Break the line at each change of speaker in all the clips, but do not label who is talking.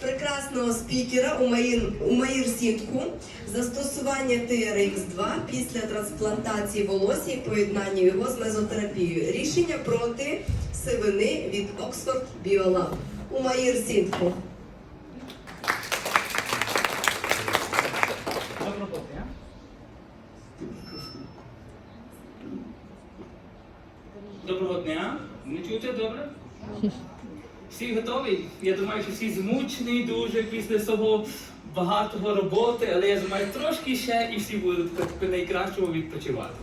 прекрасного спікера Умаїр, Умаїр Сітку, застосування TRX2 після трансплантації волосся і поєднання його з мезотерапією. Рішення проти сивини від Oxford Biolab. Умаїр Сітку.
Доброго дня. Доброго дня. Не чуєте добре? Всі готові? Я думаю, що всі змучені дуже після свого багатого роботи, але я думаю, трошки ще і всі будуть по найкращому відпочивати.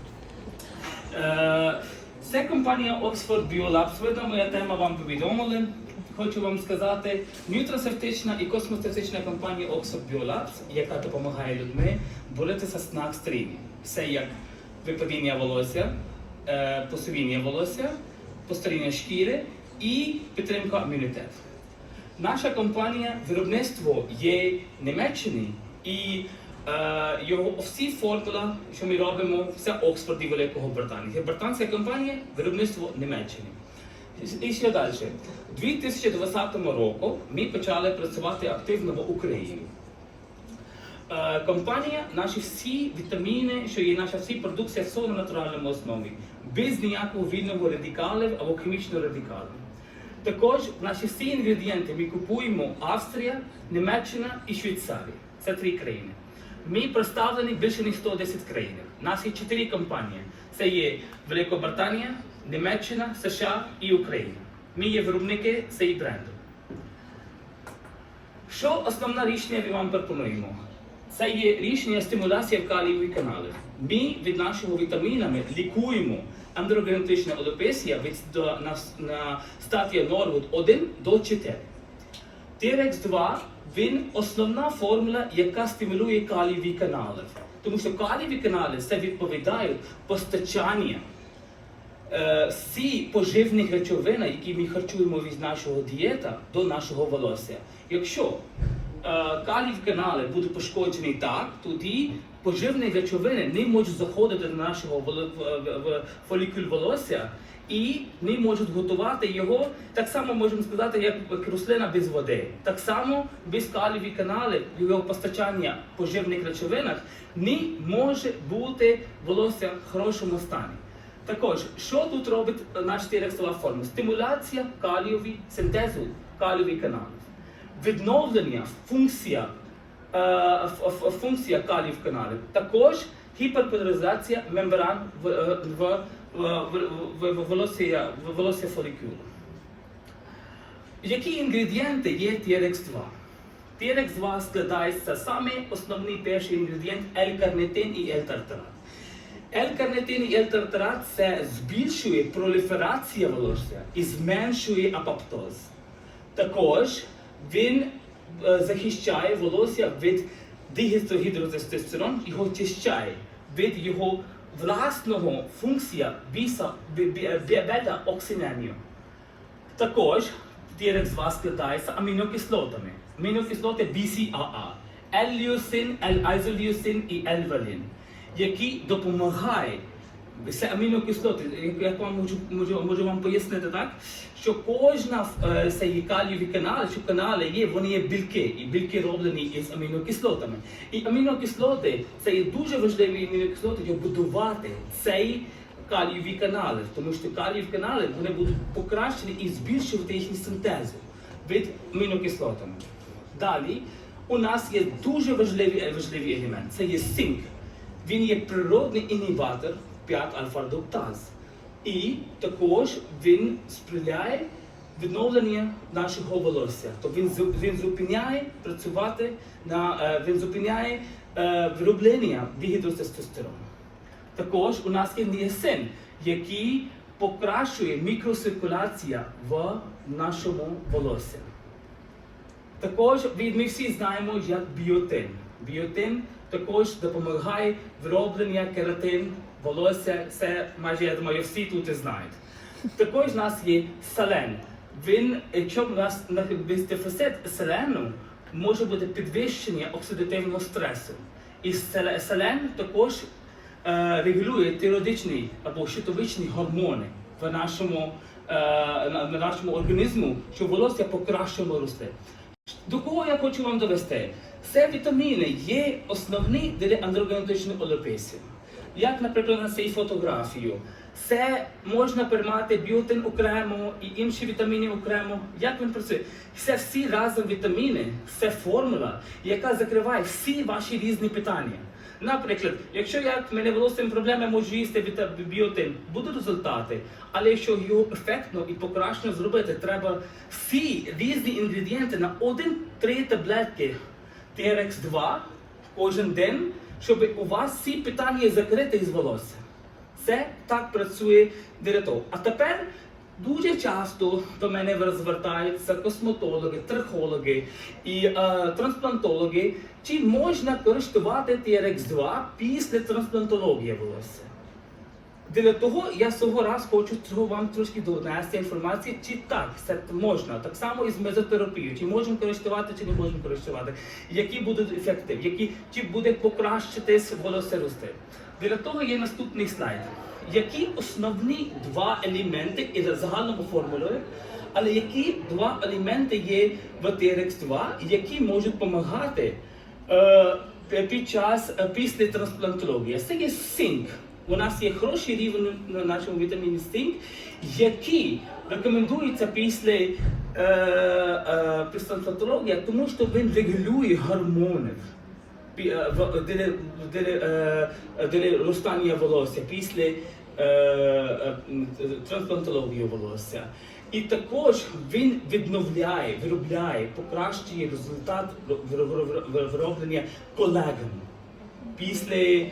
Е, Це компанія Oxford Biolabs. Видно, моя тема вам повідомили. Хочу вам сказати, нютрацевтична і космоцевтична компанія Oxford Biolabs, яка допомагає людьми боротися з стрімі. Це як випадіння волосся, е, посивіння волосся, постаріння шкіри і підтримка імунітету. Наша компанія виробництво є Німеччини і е, його всі формула, що ми робимо, це Оксфорд і Великого Британії. Це британська компанія, виробництво Німеччини. І ще далі. У 2020 року ми почали працювати активно в Україні. Е, Компанія, наші всі вітаміни, що є наша всі продукція, все на натуральному основі, без ніякого вільного радикалів або хімічного радикалу. Також наші всі інгредієнти ми купуємо Австрія, Німеччина і Швейцарія. Це три країни. Ми представлені більше ніж 110 країн. У нас є чотири компанії. Це є Великобританія, Німеччина, США і Україна. Ми є виробники цієї бренду. Що основне рішення ми вам пропонуємо? Це є рішення стимуляції калієвих каналів. Ми від нашого вітамінами лікуємо андрогенетична алопесія від на, на стадія Норвуд 1 до 4. TRX2 він основна формула, яка стимулює калієві канали. Тому що калієві канали це відповідають постачання е, всі поживних речовин, які ми харчуємо від нашого дієта до нашого волосся. Якщо е, калій канали будуть пошкоджені так, тоді поживні речовини не можуть заходити до нашого фолікуль волосся і не можуть готувати його. Так само можемо сказати, як рослина без води. Так само без каліві канали, його постачання поживних речовинах не може бути волосся в хорошому стані. Також, що тут робить наш тірексова форма? Стимуляція калієві синтезу калієві каналів. Відновлення функція, е, ф- ф- функція каліїв. Також гіперполяризація мембран в, е, в, в, в, в, в, волосся, в волосся фолікулу. Які інгредієнти є TRX2? TRX2 складається саме основний перший інгредієнт L-карнитин і L-тартарат. L-карнитин і L-тартарат це збільшує проліферацію волосся і зменшує апоптоз. Також він е, захищає волосся від дигістрогідротестостерон, його очищає від його власного функція бі- бета-оксиненію. Також TRX2 складається амінокислотами. Амінокислоти BCAA, L-ліосин, L-айзоліосин і L-валін, які допомагають. Амінокислоти, як- вам можу, можу, можу вам пояснити так, що кожна е, є калієві канали, що канали є, вони є білки, і білки роблені із амінокислотами. І амінокислоти це є дуже важливі амінокислоти, щоб будувати цей калієві канали, тому що калієві канали вони будуть покращені і збільшувати їхню синтезу від амінокислотами. Далі у нас є дуже важливий, важливий елемент. Це є синк. Він є природний ініbatор 5 альфа-реduктаз. І також він сприяє відновленню нашого волосся. Тобто він, він зупиняє працювати на е, він зупиняє е, вироблення дігідротестостерону. Також у нас є ніасин, який покращує мікроциркуляція в нашому волосся. Також ми всі знаємо, як біотин. Біотин також допомагає вироблення кератин, волосся. Це майже я думаю, всі тут знають. Також у нас є селен. Він, якщо у нас дефіцит селену, може бути підвищення оксидативного стресу. І селен також е, регулює тиреоїдичні або щитовичні гормони в нашому, е, на, на нашому організму, щоб волосся покращено рости. До кого я хочу вам довести? Це вітаміни є основні для андрогенетичної олеписі. Як, наприклад, на цій фотографію. Це можна приймати біотин окремо і інші вітаміни окремо. Як він працює? Це всі разом вітаміни, це формула, яка закриває всі ваші різні питання. Наприклад, якщо я мене волоссям проблеми, можу їсти біотин, будуть результати. Але якщо його ефектно і покращено зробити, треба всі різні інгредієнти на один-три таблетки TRX2 кожен день, щоб у вас всі питання закриті із волосся. Це так працює директор. А тепер дуже часто до мене звертаються косметологи, трихологи і е, трансплантологи, чи можна користувати TRX2 після трансплантології волосся. Для того я свого раз хочу цього вам трошки донести інформацію, чи так це можна. Так само і з мезотерапією, чи можемо користувати, чи не можемо користувати, які будуть ефекти, які чи буде покращитись волосерости. Для того є наступний слайд. Які основні два елементи і за загальному формулою, але які два елементи є в TRX2, які можуть допомагати е, під час е, після трансплантології? Це є синк. У нас є хороший рівень на нашому вітаміні синк, який рекомендується після е, е, після тому що він регулює гормони е, для, е, ростання волосся після е, е, трансплантології волосся. І також він відновляє, виробляє, покращує результат вир- вир- вир- вироблення колагену після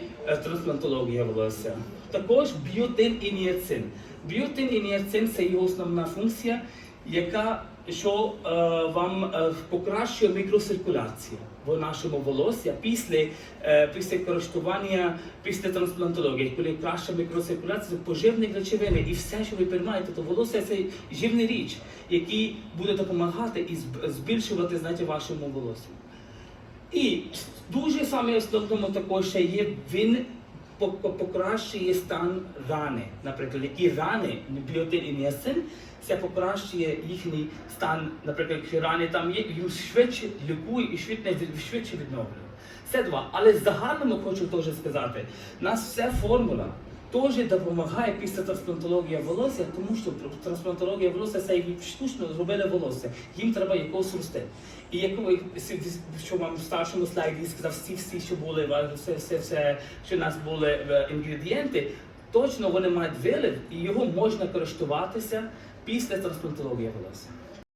трансплантології волосся. Також біотин і ніацин. Біотин і ніацин це його основна функція, яка що е, вам е, покращує мікроциркуляцію в нашому волосі після, е, після користування, після трансплантології, коли краща мікроциркуляція, поживні речовини і все, що ви приймаєте, то волосся це живна річ, який буде допомагати і збільшувати знаєте, вашому волосі. І дуже саме основному також ще є він по- по- покращує стан рани. Наприклад, які рани, біотин і ніасин, це покращує їхній стан, наприклад, якщо рани там є, їм швидше лікує і швидше, відновлює. Це два. Але загальному хочу теж сказати, у нас вся формула теж допомагає після трансплантології волосся, тому що трансплантологія волосся це штучно зробили волосся. Їм треба якогось рости. І як що вам в старшому слайді сказав, всі всі, що були все, все, все, що у нас були е, інгредієнти, точно вони мають вилив, і його можна користуватися після трансплантології волосся.